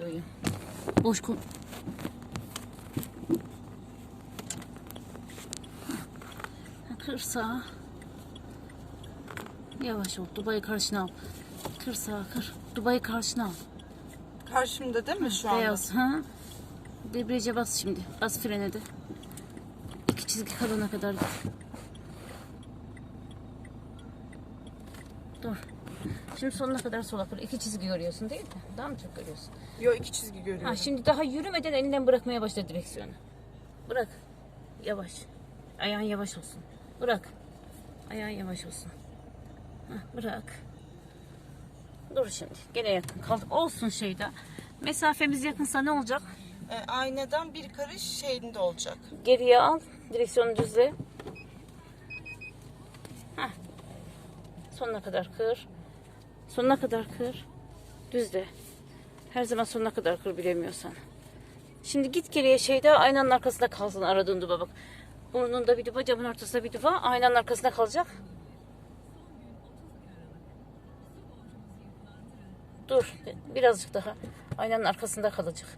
videoyu. Boş kon... Kır sağa. Yavaş ol. Dubayı karşına al. Kır sağa kır. Dubayı karşına al. Karşımda değil mi şu anda? Beyaz. Ha? Debriyaja bas şimdi. Bas frene de. İki çizgi kalana kadar git. Dur. Şimdi sonuna kadar sola kır. İki çizgi görüyorsun değil mi? Daha mı çok görüyorsun? Yo iki çizgi görüyorum. Ha, şimdi daha yürümeden elinden bırakmaya başla direksiyonu. Bırak. Yavaş. Ayağın yavaş olsun. Bırak. Ayağın yavaş olsun. Hah, bırak. Dur şimdi. Gene yakın kaldık. Olsun şeyde. Mesafemiz yakınsa ne olacak? E, aynadan bir karış şeyinde olacak. Geriye al. Direksiyonu düzle. Heh. Sonuna kadar kır. Sonuna kadar kır. Düzle. Her zaman sonuna kadar kır bilemiyorsan. Şimdi git geriye şeyde aynanın arkasında kalsın aradığın duba bak. Burnunda bir duba, camın ortasında bir duba, aynanın arkasında kalacak. Dur, birazcık daha. Aynanın arkasında kalacak.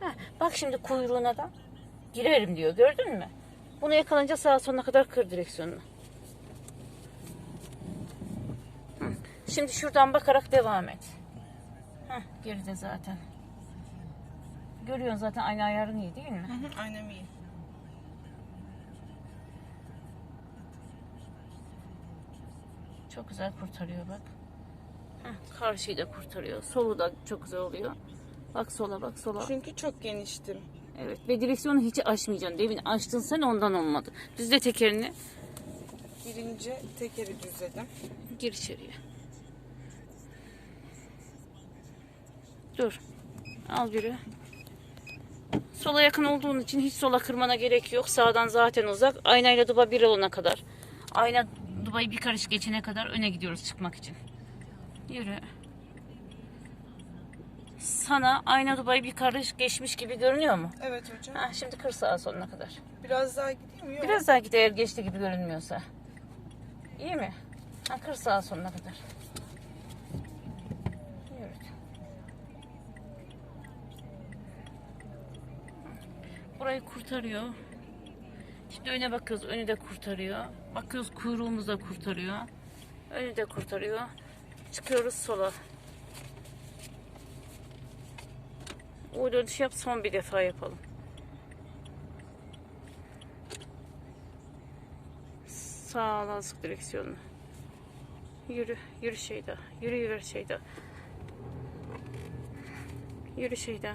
Heh, bak şimdi kuyruğuna da girerim diyor. Gördün mü? Bunu yakalanınca sağa sonuna kadar kır direksiyonunu. Hı, Şimdi şuradan bakarak devam et. Heh, geride zaten. Görüyorsun zaten aynı ayarın iyi değil mi? Hı hı, aynam iyi. Çok güzel kurtarıyor bak. Heh, karşıyı da kurtarıyor. Solu da çok güzel oluyor. Bak sola bak sola. Çünkü çok geniştim. Evet ve direksiyonu hiç açmayacaksın. Demin açtın sen ondan olmadı. Düzle tekerini. Birinci tekeri düzledim. Gir içeriye. Dur. Al biri. Sola yakın olduğun için hiç sola kırmana gerek yok. Sağdan zaten uzak. Aynayla duba bir olana kadar. Ayna dubayı bir karış geçene kadar öne gidiyoruz çıkmak için. Yürü. Sana ayna dubayı bir karış geçmiş gibi görünüyor mu? Evet hocam. Ha, şimdi kır sağa sonuna kadar. Biraz daha gideyim mi? Biraz daha git eğer geçti gibi görünmüyorsa. İyi mi? Ha, kır sağa sonuna kadar. Yürüt. Burayı kurtarıyor. Şimdi öne bakıyoruz. Önü de kurtarıyor. Bakıyoruz kuyruğumuz da kurtarıyor. Önü de kurtarıyor. Çıkıyoruz sola. O dönüş yap son bir defa yapalım. Sağ sık direksiyonunu. Yürü, yürü Şeyda. Yürü yürü Şeyda. Yürü Şeyda.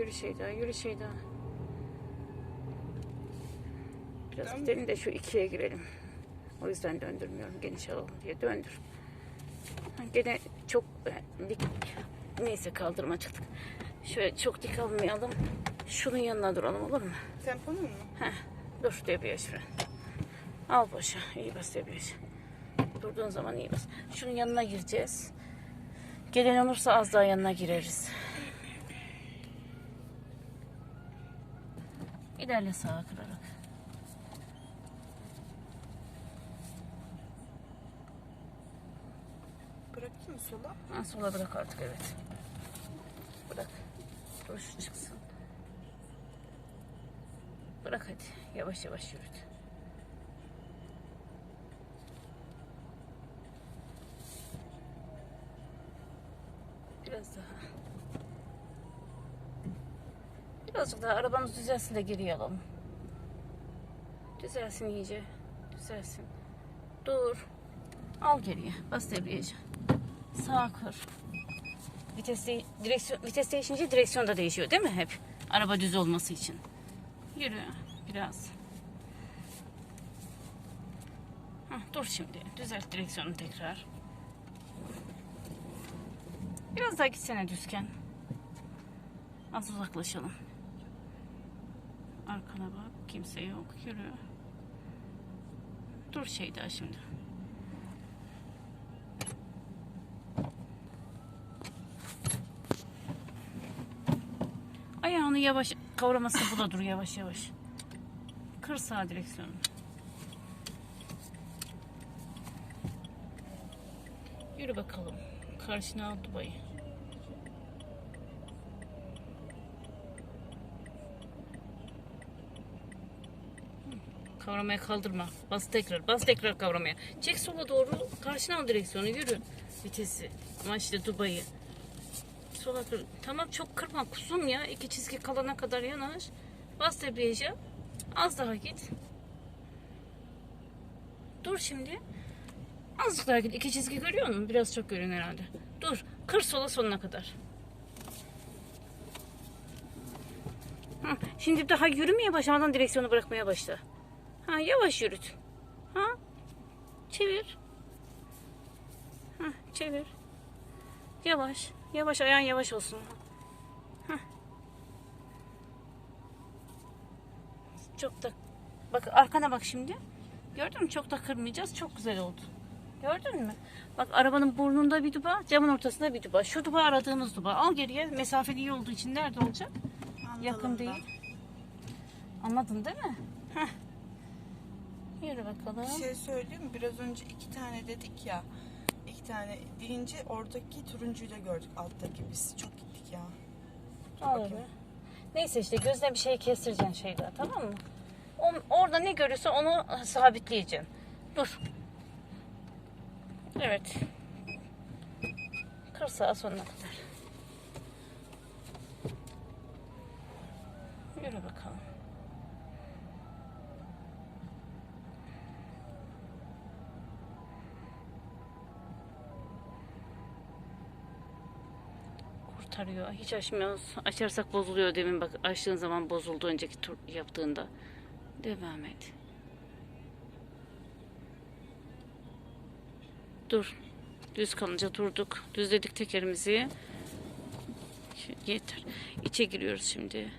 Yürü Şeyda, yürü Şeyda. Biraz Dön. gidelim de şu ikiye girelim. O yüzden döndürmüyorum geniş alalım diye döndür. Gene çok e, dik. Neyse kaldırıma çıktık. Şöyle çok dik almayalım. Şunun yanına duralım olur mu? Temponun mu? Heh, dur debriyaj fren. Al başa. iyi bas debriyaj. Durduğun zaman iyi bas. Şunun yanına gireceğiz. Gelen olursa az daha yanına gireriz. İlerle sağa kırarak. Bırakayım mı sola? Ha, sola bırak artık evet. Bırak. Duruş çıksın. Bırak hadi. Yavaş yavaş yürüt. Biraz daha. Birazcık daha arabamız düzelsin de alalım. Düzelsin iyice. Düzelsin. Dur. Al geriye. Bas debriyaja. Sağa kır. Vites, de- direksiyon, vites değişince direksiyon da değişiyor değil mi hep? Araba düz olması için. Yürü biraz. Hah, dur şimdi. Düzelt direksiyonu tekrar. Biraz daha gitsene düzken. Az uzaklaşalım. Arkana bak. Kimse yok. Yürü. Dur şey daha şimdi. Ayağını yavaş kavraması bu da dur yavaş yavaş. Kır sağ direksiyonu. Yürü bakalım. Karşına al Dubai'yi. Kavramaya kaldırma. Bas tekrar. Bas tekrar kavramaya. Çek sola doğru. Karşına al direksiyonu. Yürü. Vitesi. Ama işte Dubai'yi. Sola kır. Tamam çok kırma kuzum ya. İki çizgi kalana kadar yanaş. Bas debriyaja. Az daha git. Dur şimdi. Azıcık daha git. İki çizgi görüyor musun? Biraz çok görüyorsun herhalde. Dur. Kır sola sonuna kadar. Şimdi daha yürümeye başlamadan direksiyonu bırakmaya başla. Ha, yavaş yürüt. Ha? Çevir. Ha, çevir. Yavaş. Yavaş ayağın yavaş olsun. Ha. Çok da bak arkana bak şimdi. Gördün mü? Çok da kırmayacağız. Çok güzel oldu. Gördün mü? Bak arabanın burnunda bir duba, camın ortasında bir duba. Şu duba aradığımız duba. Al geriye. Mesafe iyi olduğu için nerede olacak? Yakın Andalında. değil. Anladın değil mi? Heh. Yürü bakalım. Bir şey söyleyeyim mi? Biraz önce iki tane dedik ya. İki tane deyince oradaki turuncuyu da gördük alttaki biz. Çok gittik ya. Dur Al bakayım. öyle. Neyse işte gözüne bir şey kestireceksin şeyler tamam mı? O- orada ne görürse onu sabitleyeceksin. Dur. Evet. Kır sağa sonuna kadar. Yürü bakalım. Kurtarıyor. Hiç açmıyoruz. Açarsak bozuluyor demin bak açtığın zaman bozuldu önceki tur yaptığında. Devam et. Dur. Düz kalınca durduk. Düzledik tekerimizi. Yeter. İçe giriyoruz şimdi.